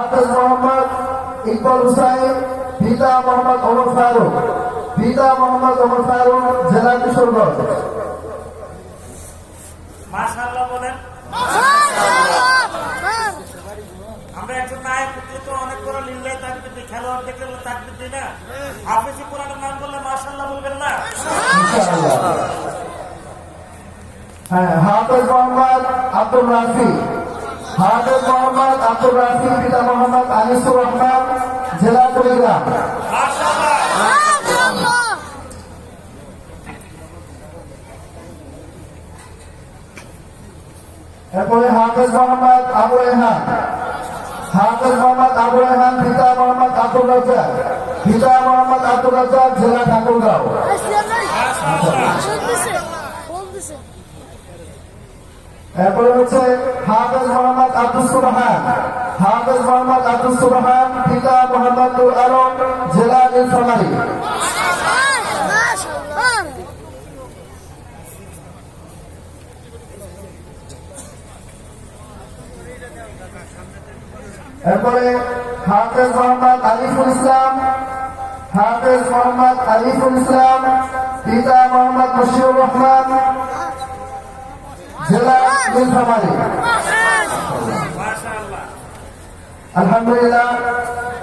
হাফেজ মোহাম্মদ ইকবাল হুসাইন পিতা মোহাম্মদ ওমর ফারুক। পিতা মোহাম্মদ ওমর ফারুক জেলা কিশোরগঞ্জ। মাশাআল্লাহ বলেন। আমরা একজন নায়ক তো অনেক বড় লিল্লাই তাকবির দিই খেলোয়াড় দেখলে তাকবির দিই না? হাফিজি কোরআনের নাম বললে মাশাআল্লাহ বলবেন না? হ্যাঁ হাফেজ মোহাম্মদ আব্দুল রাফি হাফেজ মোহাম্মদ আব্দুল পিতা মোহাম্মদ আনিসুর রহমান, জেলা কুড়িগ্রাম। এরপরে হাফেজ মোহাম্মদ আবু রেহান। হাফেজ মোহাম্মদ আবু রেহান, পিতা মোহাম্মদ আব্দুল রাজ্জাক। পিতা মোহাম্মদ আব্দুল রাজ্জাক, জেলা ঠাকুরগাঁও। এরপরে হচ্ছে হাফেজ মোহাম্মদ আব্দুল সুবহান হাফেজ মোহাম্মদ আব্দুল সুবহান, পিতা মোহাম্মদ নুর আলম, জেলা নীলফামারী এরপরে হাফেজ মোহাম্মদ আলিফুল ইসলাম, হাফেজ মোহাম্মদ আলিফুল ইসলাম, পিতা মোহাম্মদ মুশিউর রহমান, জেলা নীলফামারী আলহামদুলিল্লাহ,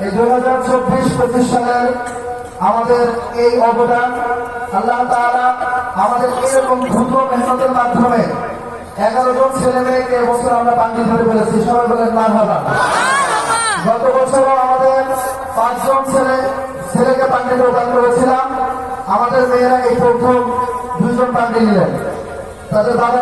এই দুই হাজার চব্বিশ পঁচিশ সালের আমাদের এই অবদান, আল্লাহ তাআলা আমাদের এরকম দ্রুত মেহনতের মাধ্যমে এগারো জন ছেলে মেয়েকে এবছর আমরা পান্ডি ধরে ফেলেছি। সবাই বলেন না ভাবা গত বছরও আমাদের পাঁচজন ছেলে, ছেলেকে পান্ডি প্রদান করেছিলাম। আমাদের মেয়েরা এই প্রথম দুজন পান্ডি নিলেন। তাদের বাবা